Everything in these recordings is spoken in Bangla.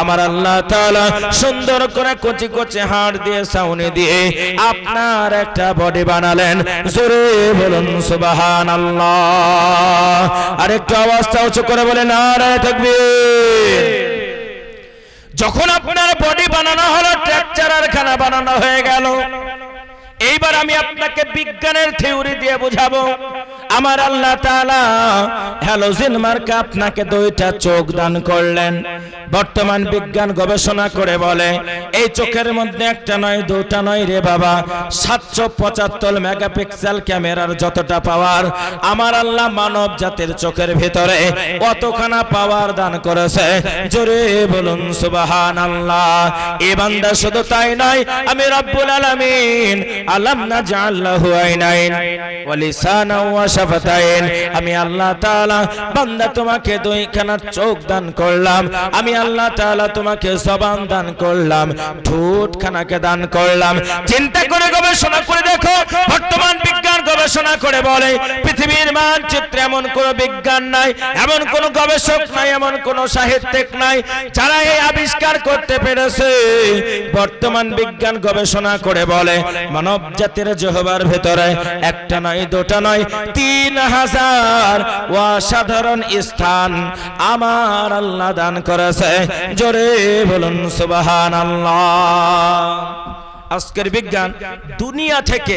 আমার আল্লাহ সুন্দর করে কচি কচি হাড় দিয়ে সাউনি দিয়ে আপনার একটা বডি বানালেন। জোরে বলুন, সুবহানাল্লাহ। আরেকটু আওয়াজটা উঁচু করে বলে নারায়ে তাকবীর। যখন আপনার বডি বানানো হলো ট্রাকচারার খানা বানানো হয়ে গেল। এইবার আমি আপনাকে বিজ্ঞানের থিওরি দিয়ে বুঝাবো। আমার আল্লাহ তাআলা হ্যালোজিন মার্কা আপনাকে দুইটা চোখ দান করলেন। বর্তমান বিজ্ঞান গবেষণা করে বলে, এই চোখের মধ্যে একটা নয়, দুটা নয় রে বাবা। সাতশো পঁচাত্তর মেগাপিক্সেল ক্যামেরার যতটা পাওয়ার, আমার আল্লাহ মানব জাতির চোখের ভিতরে কতখানা পাওয়ার দান করেছে। জোরে বলুন সুবাহান আল্লাহ এ বান্দা শুধু তাই নয়, আমি রব্বুল আলামিন, আলাম না জাআল্লাহু আইনাইন, ওয়া লিসানাও ওয়া শাফাতাইন আমি আল্লাহ তাআলা বান্দা তোমাকে দুইখানা চোখ দান করলাম। আমি আল্লাহ তাআলা তোমাকে জবান দান করলাম। ঠোঁটখানাকে দান করলাম। চিন্তা করে গবেষণা করে দেখো। বর্তমান বিজ্ঞান গবেষণা করে বলে, পৃথিবীর মানচিত্রে এমন কোন বিজ্ঞান নাই, এমন কোন গবেষক নাই, এমন কোন সাহিত্যিক নাই, যারা এই আবিষ্কার করতে পেরেছে। বর্তমান বিজ্ঞান গবেষণা করে বলে মানব জাতির জহবার ভেতরে একটা নয়, দুটা নয়, তিন হাজার অসাধারণ স্থান আমার আল্লাহ দান করেছে। জোরে বলুন সুবাহান আজকের বিজ্ঞান দুনিয়া থেকে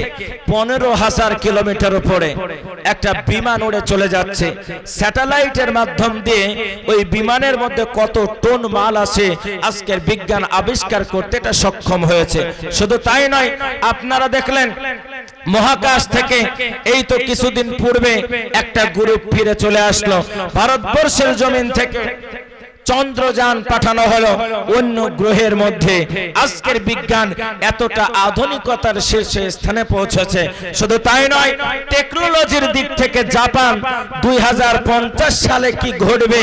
পনেরো হাজার কিলোমিটার উপরে একটা বিমান উড়ে চলে যাচ্ছে। স্যাটেলাইটের মাধ্যম দিয়ে ওই বিমানের মধ্যে কত টন মাল আছে আজকের বিজ্ঞান আবিষ্কার করতে এটা সক্ষম হয়েছে। শুধু তাই নয়, আপনারা দেখলেন মহাকাশ থেকে এই তো কিছুদিন পূর্বে একটা গ্রুপ ফিরে চলে আসলো। ভারতবর্ষের জমিন থেকে চন্দ্রযান পাঠানো হলো। অন্য গ্রহের মধ্যে। আজকের বিজ্ঞান এতটা আধুনিকতার শীর্ষে স্থানে পৌঁছেছে। শুধু তাই নয় টেকনোলজির দিক থেকে জাপান দুই হাজার পঞ্চাশ সালে কি ঘটবে,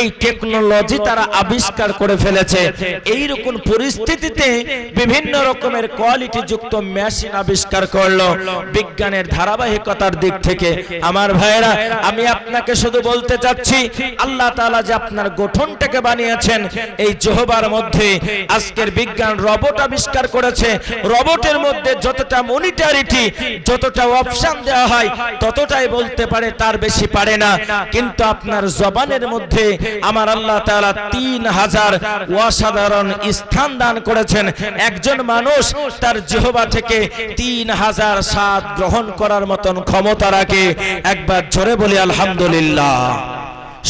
এই টেকনোলজি তারা আবিষ্কার করে ফেলেছে। এই রকম পরিস্থিতিতে বিভিন্ন রকমের কোয়ালিটি যুক্ত মেশিন আবিষ্কার করল। বিজ্ঞানের ধারাবাহিকতার দিক থেকে। আমার ভাইয়েরা, আমি আপনাকে শুধু বলতে চাচ্ছি, আল্লাহ তাআলা যে আপনার গঠন গঠনটাকে বানিয়েছেন এই জহবার মধ্যে। আজকের বিজ্ঞান রবট আবিষ্কার করেছে। রবটের মধ্যে যতটা মনিটারিটি, যতটা অপশন দেওয়া হয়, ততটাই বলতে পারে তার বেশি পারে না। কিন্তু আপনার জবানের মধ্যে আমার আল্লাহ তাআলা তিন হাজার অসাধারণ স্থান দান করেছেন। একজন মানুষ তার জহবা থেকে তিন হাজার সাত গ্রহণ করার মতন ক্ষমতা রাখে। একবার জোরে বলি, আলহামদুলিল্লাহ।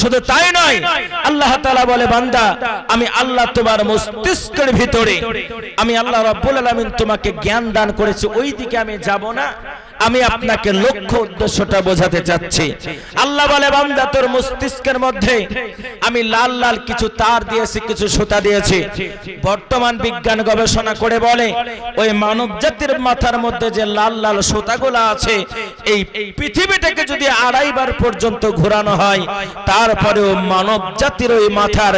শুধু তাই নয়, আল্লাহ তালা বলে, বান্দা, আমি আল্লাহ তোমার মস্তিষ্কের ভিতরে, আমি আল্লাহ রাব্বুল আলামিন তোমাকে জ্ঞান দান করেছি ওই দিকে আমি যাব না। আমি আপনাকে লক্ষ্য উদ্দেশ্যটা বোঝাতে চাচ্ছি। আল্লাহ বলে, বান্দা, তোর মস্তিষ্কের মধ্যে আমি লাল লাল কিছু তার দিয়েছি, কিছু সুতা দিয়েছি। বর্তমান বিজ্ঞান গবেষণা করে বলে, ওই মানব জাতির মাথার মধ্যে যে লাল লাল সুতাগুলো আছে, এই পৃথিবীটাকে যদি আড়াইবার পর্যন্ত ঘোরানো হয়, তারপরেও মানব জাতির ওই মাথার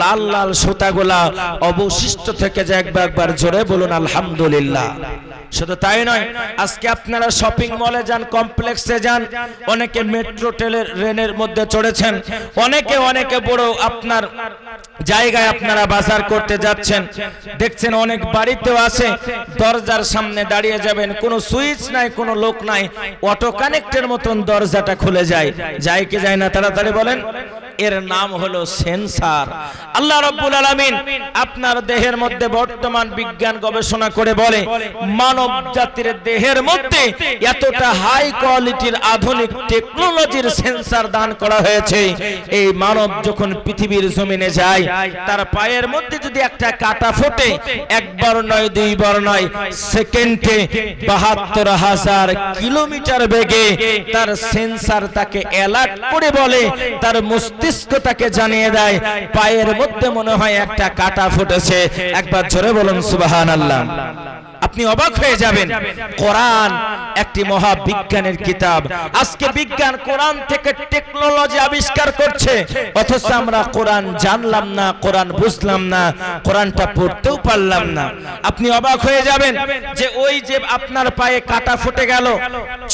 লাল লাল সুতাগুলা অবশিষ্ট থেকে যে একবার একবার জোরে বলুন, আলহামদুলিল্লাহ। শুধু তাই নয় আজকে আপনারা শপিং মলে যান কমপ্লেক্সে যান অনেকে মেট্রো ট্রেনের রেনের মধ্যে চড়েছেন অনেকে অনেকে বড় আপনার জায়গায় আপনারা বাজার করতে যাচ্ছেন। দেখছেন অনেক বাড়িতেও আছে দরজার সামনে দাঁড়িয়ে যাবেন কোনো সুইচ নাই কোনো লোক নাই অটো কানেক্টের মতন দরজাটা খুলে যায় যায় কি যায় না? তাড়াতাড়ি বলেন। এর নাম হলো সেন্সার। আল্লাহ রাব্বুল আলামিন আপনার দেহের মধ্যে বর্তমান বিজ্ঞান গবেষণা করে বলে, মানব জাতির দেহের মধ্যে এতটা হাই কোয়ালিটির আধুনিক টেকনোলজির সেন্সার দান করা হয়েছে। এই মানব যখন পৃথিবীর জমিনে যায়, তার পায়ের মধ্যে যদি একটা কাটা ফোটে, একবার নয়, দুইবার নয়, সেকেন্ডে বাহাত্তর হাজার কিলোমিটার বেগে তার সেন্সার তাকে অ্যালার্ট করে বলে, তার মস্তিষ্ক তাকে জানিয়ে দেয়, পায়ের মধ্যে মনে হয় একটা কাটা ফুটেছে। একবার জোরে বলুন সুবাহান আল্লাহ আপনি অবাক হয়ে যাবেন। কোরআন একটি মহাবিজ্ঞানের কিতাব। আজকে বিজ্ঞান কোরআন থেকে টেকনোলজি আবিষ্কার করছে। অথচ আমরা কোরআন জানলাম না কোরআন বুঝলাম না কোরআনটা পড়তেও পারলাম না। আপনি অবাক হয়ে যাবেন যে ওই যে আপনার পায়ে কাটা ফুটে গেল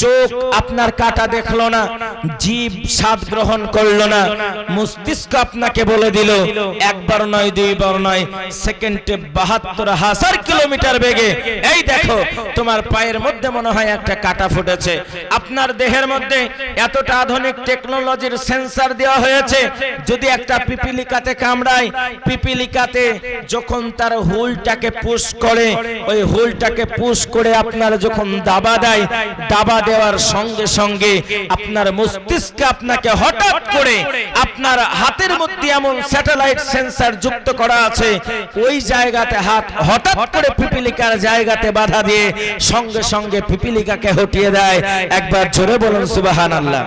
চোখ আপনার কাটা দেখল না জীব স্বাদ গ্রহণ করল না। মস্তিষ্ক আপনাকে বলে দিল একবার নয় দুইবার নয় সেকেন্ডে বাহাত্তর হাজার কিলোমিটার বেগে এই দেখো, তোমার পায়ের মধ্যে মনে হয় একটা কাটা ফুটেছে। আপনার দেহের মধ্যে এতটা আধুনিক টেকনোলজির সেন্সার দেওয়া হয়েছে, যদি একটা পিপিলিকাতে কামড়ায়, পিপিলিকাতে যখন তার হুলটাকে পুশ করে, ওই হুলটাকে পুশ করে আপনার যখন দাবা দেয়, দাবা দেওয়ার সঙ্গে সঙ্গে আপনার মস্তিষ্কে আপনাকে হঠাৎ করে আপনার হাতের মধ্যে এমন স্যাটেলাইট সেন্সার যুক্ত করা আছে, ওই জায়গাতে হাত হঠাৎ করে পিপিলিকার জায়গাতে বাধা দিয়ে সঙ্গে সঙ্গে পিপিলিকাকে হটিয়ে দেয়। একবার জোরে বলুন সুবাহান আল্লাহ